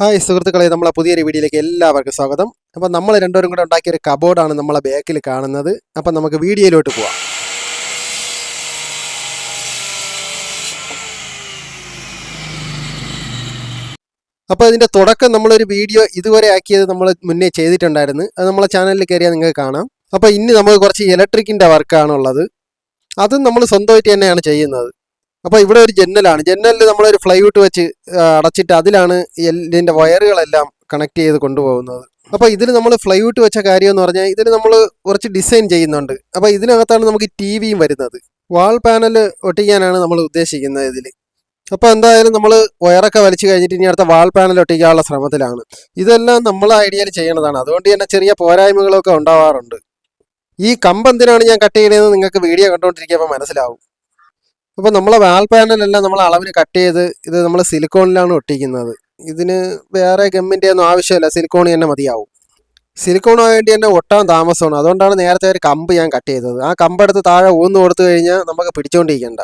Hi സുഹൃത്തുക്കളെ നമ്മളെ പുതിയൊരു വീഡിയോയിലേക്ക് എല്ലാവർക്കും സ്വാഗതം. അപ്പം നമ്മൾ രണ്ടുപേരും കൂടെ ഉണ്ടാക്കിയ ഒരു കബോർഡാണ് നമ്മളെ ബാക്കിൽ കാണുന്നത്. അപ്പം നമുക്ക് വീഡിയോയിലോട്ട് പോവാം. അപ്പോൾ ഇതിന്റെ തുടക്കം നമ്മളൊരു വീഡിയോ ഇതുവരെ ആക്കിയത് നമ്മൾ മുന്നേ ചെയ്തിട്ടുണ്ടായിരുന്നു. അത് നമ്മളെ ചാനലിൽ കയറിയാൽ നിങ്ങൾക്ക് കാണാം. അപ്പോൾ ഇനി നമുക്ക് കുറച്ച് ഇലക്ട്രിക്കിന്റെ വർക്കാണുള്ളത് അതും നമ്മൾ സ്വന്തമായിട്ട് തന്നെയാണ് ചെയ്യുന്നത്. അപ്പോൾ ഇവിടെ ഒരു ജനലാണ് ജനലിൽ നമ്മളൊരു ഫ്ലൈവുട്ട് വെച്ച് അടച്ചിട്ട് അതിലാണ് എല്ലിന്റെ വയറുകളെല്ലാം കണക്ട് ചെയ്ത് കൊണ്ടുപോകുന്നത്. അപ്പോൾ ഇതിൽ നമ്മൾ ഫ്ലൈവുട്ട് വെച്ച കാര്യം എന്ന് പറഞ്ഞാൽ ഇതിന് നമ്മൾ കുറച്ച് ഡിസൈൻ ചെയ്യുന്നുണ്ട്. അപ്പോൾ ഇതിനകത്താണ് നമുക്ക് ടി വിയും വരുന്നത്. വാൾ പാനൽ ഒട്ടിക്കാനാണ് നമ്മൾ ഉദ്ദേശിക്കുന്നത് ഇതിൽ അപ്പോൾ എന്തായാലും നമ്മൾ വയറൊക്കെ വലിച്ചു കഴിഞ്ഞിട്ട് ഇനി അടുത്ത വാൾ പാനൽ ഒട്ടിക്കാനുള്ള ശ്രമത്തിലാണ്. ഇതെല്ലാം നമ്മൾ ഐഡിയയിൽ ചെയ്യണതാണ്. അതുകൊണ്ട് തന്നെ ചെറിയ പോരായ്മകളൊക്കെ ഉണ്ടാവാറുണ്ട്. ഈ കമ്പ് എന്തിനാണ് ഞാൻ കട്ട് ചെയ്യണതെന്ന് നിങ്ങൾക്ക് വീഡിയോ കണ്ടുകൊണ്ടിരിക്കുമ്പോൾ മനസ്സിലാവും. അപ്പോൾ നമ്മൾ വാൾ പാനലെല്ലാം നമ്മൾ അളവിന് കട്ട് ചെയ്ത് ഇത് നമ്മൾ സിലിക്കോണിലാണ് ഒട്ടിക്കുന്നത്. ഇതിന് വേറെ ഗമ്മിന്റെ ഒന്നും ആവശ്യമില്ല. സിലിക്കോൺ തന്നെ മതിയാവും. സിലിക്കോണോ വേണ്ടി തന്നെ ഒട്ടാൻ താമസമാണ്. അതുകൊണ്ടാണ് നേരത്തെ ഒരു കമ്പ് ഞാൻ കട്ട് ചെയ്തത്. ആ കമ്പെടുത്ത് താഴെ ഊന്ന് കൊടുത്തു കഴിഞ്ഞാൽ നമുക്ക് പിടിച്ചോണ്ടിരിക്കണ്ട.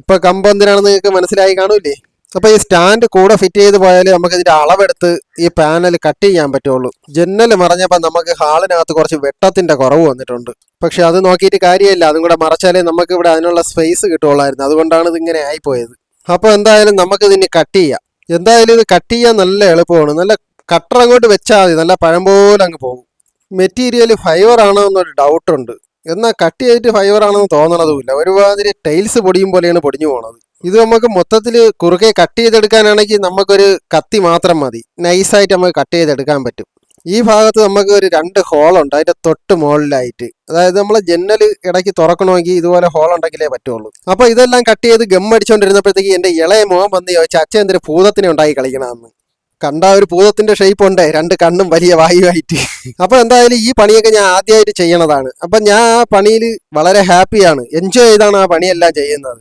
ഇപ്പം കമ്പ് എന്തിനാണെന്ന് നിങ്ങൾക്ക് മനസ്സിലായി കാണൂലേ അപ്പൊ ഈ സ്റ്റാൻഡ് കൂടെ ഫിറ്റ് ചെയ്ത് പോയാൽ നമുക്ക് ഇതിന്റെ അളവെടുത്ത് ഈ പാനൽ കട്ട് ചെയ്യാൻ പറ്റുള്ളൂ. ജനൽ മറഞ്ഞപ്പോൾ നമുക്ക് ഹാളിനകത്ത് കുറച്ച് വെട്ടത്തിന്റെ കുറവ് വന്നിട്ടുണ്ട്. പക്ഷെ അത് നോക്കിയിട്ട് കാര്യമില്ല. അതും കൂടെ മറച്ചാലേ നമുക്ക് ഇവിടെ അതിനുള്ള സ്പേസ് കിട്ടുള്ളായിരുന്നു അതുകൊണ്ടാണ് ഇത് ഇങ്ങനെ ആയിപ്പോയത്. അപ്പൊ എന്തായാലും നമുക്ക് ഇതിന് കട്ട് ചെയ്യാം. എന്തായാലും ഇത് കട്ട് ചെയ്യാൻ നല്ല എളുപ്പമാണ്. നല്ല കട്ടർ അങ്ങോട്ട് വെച്ചാൽ മതി. നല്ല പഴം പോലെ അങ്ങ് പോകും. മെറ്റീരിയൽ ഫൈബർ ആണോ എന്നൊരു ഡൗട്ടുണ്ട് എന്നാൽ കട്ട് ചെയ്തിട്ട് ഫൈബർ ആണെന്ന് തോന്നണതുമില്ല. ഒരുമാതിരി ടൈൽസ് പൊടിയും പോലെയാണ് പൊടിഞ്ഞു പോണത്. ഇത് നമുക്ക് മൊത്തത്തിൽ കുറുകെ കട്ട് ചെയ്തെടുക്കാനാണെങ്കിൽ നമുക്കൊരു കത്തി മാത്രം മതി. നൈസായിട്ട് നമുക്ക് കട്ട് ചെയ്തെടുക്കാൻ പറ്റും. ഈ ഭാഗത്ത് നമുക്ക് ഒരു രണ്ട് ഹോളുണ്ട് അതിന്റെ തൊട്ട് മുകളിലായിട്ട്. അതായത് നമ്മൾ ജനൽ ഇടയ്ക്ക് തുറക്കണമെങ്കിൽ ഇതുപോലെ ഹോൾ ഉണ്ടെങ്കിലേ പറ്റുള്ളൂ. അപ്പോൾ ഇതെല്ലാം കട്ട് ചെയ്ത് ഗം അടിച്ചുകൊണ്ടിരുന്നപ്പോഴത്തേക്ക് എന്റെ ഇളയ മുഖം വന്ന് ചോദിച്ചു അച്ഛൻ എന്തൊരു ഭൂതത്തിനെ ഉണ്ടാക്കി കളിക്കണമെന്ന് കണ്ട ഒരു ഭൂതത്തിന്റെ ഷേപ്പ് ഉണ്ട്. രണ്ട് കണ്ണും വലിയ വായുവായിട്ട്. അപ്പോൾ എന്തായാലും ഈ പണിയൊക്കെ ഞാൻ ആദ്യമായിട്ട് ചെയ്യണതാണ്. അപ്പം ഞാൻ ആ പണിയിൽ വളരെ ഹാപ്പിയാണ് എൻജോയ് ചെയ്താണ് ആ പണിയെല്ലാം ചെയ്യുന്നത്.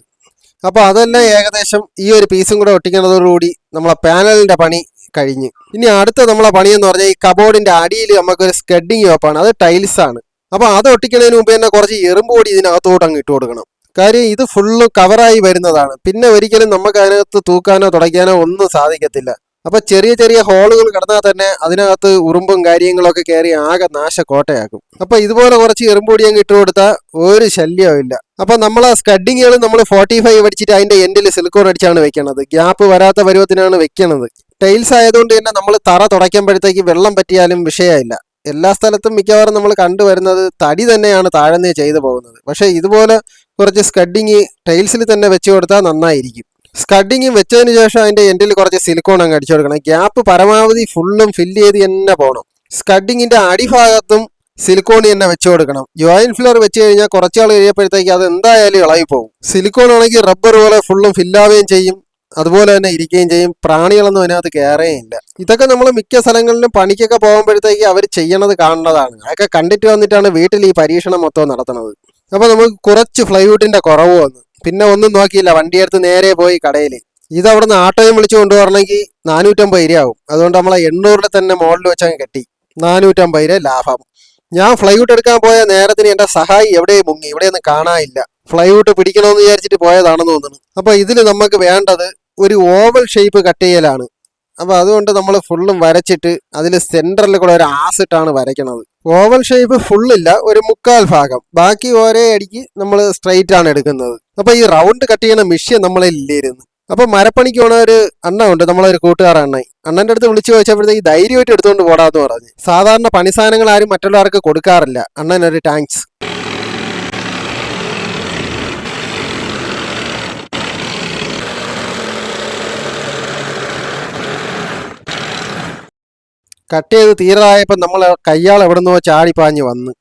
അപ്പൊ അതെല്ലാം ഏകദേശം ഈ ഒരു പീസും കൂടെ ഒട്ടിക്കുന്നതോടുകൂടി നമ്മളെ പാനലിന്റെ പണി കഴിഞ്ഞ്. ഇനി അടുത്ത നമ്മളെ പണിയെന്ന് പറഞ്ഞാൽ ഈ കബോർഡിന്റെ അടിയിൽ നമുക്കൊരു സ്കെഡിങ് വെപ്പാണ് അത് ടൈൽസ് ആണ്. അപ്പോൾ അത് ഒട്ടിക്കുന്നതിന് മുമ്പ് തന്നെ കുറച്ച് എറുമ്പ് പൊടി ഇതിനകത്തോട്ട് അങ്ങ് ഇട്ട് കൊടുക്കണം. കാര്യം ഇത് ഫുള്ള് കവറായി വരുന്നതാണ്. പിന്നെ ഒരിക്കലും നമുക്ക് അതിനകത്ത് തൂക്കാനോ തുടയ്ക്കാനോ ഒന്നും സാധിക്കത്തില്ല. അപ്പൊ ചെറിയ ചെറിയ ഹോളുകൾ കിടന്നാൽ തന്നെ അതിനകത്ത് ഉറുമ്പും കാര്യങ്ങളൊക്കെ കയറി ആകെ നാശക്കോട്ടയാക്കും. അപ്പൊ ഇതുപോലെ കുറച്ച് എറുമ്പൊടി അങ്ങ് ഇട്ട് കൊടുത്താൽ ഒരു ശല്യവും ഇല്ല. അപ്പൊ നമ്മൾ ആ സ്കഡിങ്ങുകൾ നമ്മൾ ഫോർട്ടി ഫൈവ് അടിച്ചിട്ട് അതിന്റെ എൻഡിൽ സിലിക്കോൺ അടിച്ചാണ് വെക്കണത്. ഗ്യാപ്പ് വരാത്ത പരുവത്തിനാണ് വെക്കണത്. ടൈൽസ് ആയതുകൊണ്ട് തന്നെ നമ്മൾ തറ തുടയ്ക്കുമ്പോഴത്തേക്ക് വെള്ളം പറ്റിയാലും വിഷയമില്ല. എല്ലാ സ്ഥലത്തും മിക്കവാറും നമ്മൾ കണ്ടുവരുന്നത് തടി തന്നെയാണ് താഴ്ന്നേ ചെയ്തു പോകുന്നത്. പക്ഷേ ഇതുപോലെ കുറച്ച് സ്കഡിങ് ടൈൽസിൽ തന്നെ വെച്ചു കൊടുത്താൽ നന്നായിരിക്കും. സ്കഡിങ് വെച്ചതിന് ശേഷം അതിന്റെ എൻഡിൽ കുറച്ച് സിലിക്കോൺ അങ്ങ് അടിച്ചു കൊടുക്കണം. ഗ്യാപ്പ് പരമാവധി ഫുള്ളും ഫില്ല് ചെയ്ത് തന്നെ പോകണം സ്കഡിങ്ങിന്റെ അടിഭാഗത്തും സിലിക്കോൺ തന്നെ വെച്ചു കൊടുക്കണം. ജോയിൻ ഫ്ലോർ വെച്ച് കഴിഞ്ഞാൽ കുറച്ചാൾ കഴിയപ്പോഴത്തേക്ക് അത് എന്തായാലും ഇളകി പോകും. സിലിക്കോൺ ആണെങ്കിൽ റബ്ബർ പോലെ ഫുള്ളും ഫില്ലാവുകയും ചെയ്യും. അതുപോലെ തന്നെ ഇരിക്കുകയും ചെയ്യും. പ്രാണികളൊന്നും അതിനകത്ത് കയറേയില്ല ഇതൊക്കെ നമ്മൾ മിക്ക സ്ഥലങ്ങളിലും പണിക്കൊക്കെ പോകുമ്പോഴത്തേക്ക് അവർ ചെയ്യണത് കാണുന്നതാണ്. അതൊക്കെ കണ്ടിട്ട് വന്നിട്ടാണ് വീട്ടിൽ ഈ പരീക്ഷണം മൊത്തം നടത്തുന്നത്. അപ്പോൾ നമുക്ക് കുറച്ച് ഫ്ലൈവുഡിന്റെ കുറവ് വന്നു. പിന്നെ ഒന്നും നോക്കിയില്ല. വണ്ടിയെടുത്ത് നേരെ പോയി കടയിൽ ഇത് അവിടെ നിന്ന് ആട്ടോയും വിളിച്ചു കൊണ്ടുവരണമെങ്കിൽ നാനൂറ്റമ്പത് രൂപയാവും അതുകൊണ്ട് നമ്മളെ എണ്ണൂറിൽ തന്നെ മോഡൽ വെച്ചങ്ങ് കെട്ടി. നാനൂറ്റമ്പത് രൂപ ലാഭം. ഞാൻ ഫ്ലൈവുട്ട് എടുക്കാൻ പോയ നേരത്തിന് എന്റെ സഹായി എവിടെയും മുങ്ങി. ഇവിടെയൊന്നും കാണാനില്ല. ഫ്ലൈവുട്ട് പിടിക്കണമെന്ന് വിചാരിച്ചിട്ട് പോയതാണെന്ന് തോന്നുന്നു. അപ്പോൾ ഇതിൽ നമുക്ക് വേണ്ടത് ഒരു ഓവൽ ഷേപ്പ് കട്ട് ചെയ്യലാണ്. അപ്പൊ അതുകൊണ്ട് നമ്മൾ ഫുള്ളും വരച്ചിട്ട് അതിൽ സെന്ററിൽ കൂടെ ഒരു ആസിട്ടാണ് വരയ്ക്കണത്. ഓവൽ ഷേപ്പ് ഫുള്ളില്ല ഒരു മുക്കാൽ ഭാഗം. ബാക്കി ഒരേ അടിക്ക് നമ്മൾ സ്ട്രൈറ്റ് ആണ് എടുക്കുന്നത്. അപ്പോൾ ഈ റൗണ്ട് കട്ട് ചെയ്യുന്ന മിഷ്യൻ നമ്മളെ ഇല്ലായിരുന്നു അപ്പൊ മരപ്പണിക്ക് പോണ ഒരു അണ്ണ ഉണ്ട് നമ്മളൊരു കൂട്ടുകാരൻ അണ്ണായി അണ്ണന്റെ അടുത്ത് വിളിച്ചു ചോദിച്ചപ്പോഴത്തേക്ക് ധൈര്യമായിട്ട് എടുത്തുകൊണ്ട് പോടാന്ന് പറഞ്ഞു. സാധാരണ പണി സാധനങ്ങൾ ആരും മറ്റുള്ളവർക്ക് കൊടുക്കാറില്ല. അണ്ണൻ ഒരു താങ്ക്സ് കട്ട് ചെയ്ത് തീരായപ്പോൾ നമ്മൾ കയ്യാൾ എവിടെ നിന്നോ ചാടി ചാടിപ്പാഞ്ഞ് വന്ന്.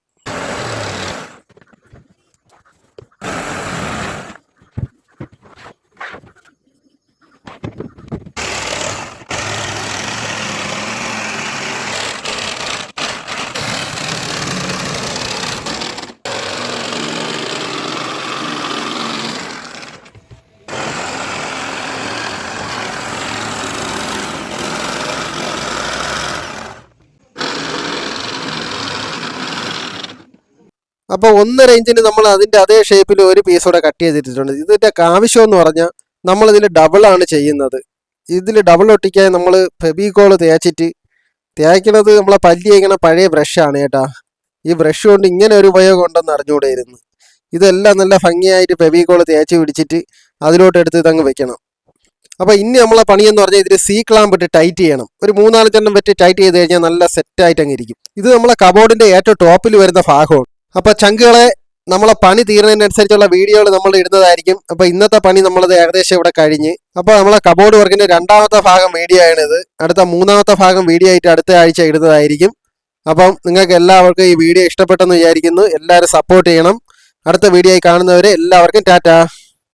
അപ്പോൾ ഒന്നര ഇഞ്ചിന് നമ്മൾ അതിന്റെ അതേ ഷേപ്പിൽ ഒരു പീസ് കൂടെ കട്ട് ചെയ്തിട്ടുണ്ട് ഇതിന്റെ ആവശ്യം എന്ന് പറഞ്ഞാൽ നമ്മൾ ഇതിൽ ഡബിൾ ആണ് ചെയ്യുന്നത്. ഇതിൽ ഡബിൾ ഒട്ടിക്കാൻ നമ്മൾ ഫെബിക്കോൾ തേച്ചിട്ട് തേക്കണത് നമ്മളെ പല്ലി തേക്കണ പഴയ ബ്രഷാണ് കേട്ടാ. ഈ ബ്രഷ് കൊണ്ട് ഇങ്ങനെ ഒരു ഉപയോഗം ഉണ്ടെന്ന് അറിഞ്ഞുകൂടെയിരുന്നു. ഇതെല്ലാം നല്ല ഭംഗിയായിട്ട് ഫെബിക്കോൾ തേച്ച് പിടിച്ചിട്ട് അതിലോട്ട് എടുത്ത് ഇതങ്ങ് വെക്കണം. അപ്പോൾ ഇനി നമ്മളെ പണിയെന്ന് പറഞ്ഞാൽ ഇതിൽ സീ ക്ലാമ്പ് ഇട്ട് ടൈറ്റ് ചെയ്യണം. ഒരു മൂന്നാൽ ചെണ്ണം വെച്ച് ടൈറ്റ് ചെയ്ത് കഴിഞ്ഞാൽ നല്ല സെറ്റായിട്ട് അങ്ങ് ഇരിക്കും. ഇത് നമ്മളെ കബോർഡിന്റെ ഏറ്റവും ടോപ്പിൽ വരുന്ന ഭാഗമാണ്. അപ്പോൾ ചങ്കുകളെ നമ്മളെ പണി തീരുന്നതിനനുസരിച്ചുള്ള വീഡിയോകൾ നമ്മൾ ഇടുന്നതായിരിക്കും. അപ്പോൾ ഇന്നത്തെ പണി നമ്മളത് ഏകദേശം ഇവിടെ കഴിഞ്ഞ്. അപ്പോൾ നമ്മളെ കബോർഡ് വർക്കിന്റെ രണ്ടാമത്തെ ഭാഗം വീഡിയോ ആണിത് അടുത്ത മൂന്നാമത്തെ ഭാഗം വീഡിയോ ആയിട്ട് അടുത്ത ആഴ്ച ഇടുന്നതായിരിക്കും. അപ്പം നിങ്ങൾക്ക് എല്ലാവർക്കും ഈ വീഡിയോ ഇഷ്ടപ്പെട്ടെന്ന് വിചാരിക്കുന്നു. എല്ലാവരും സപ്പോർട്ട് ചെയ്യണം. അടുത്ത വീഡിയോ ആയി കാണുന്നവരെ എല്ലാവർക്കും ടാറ്റ.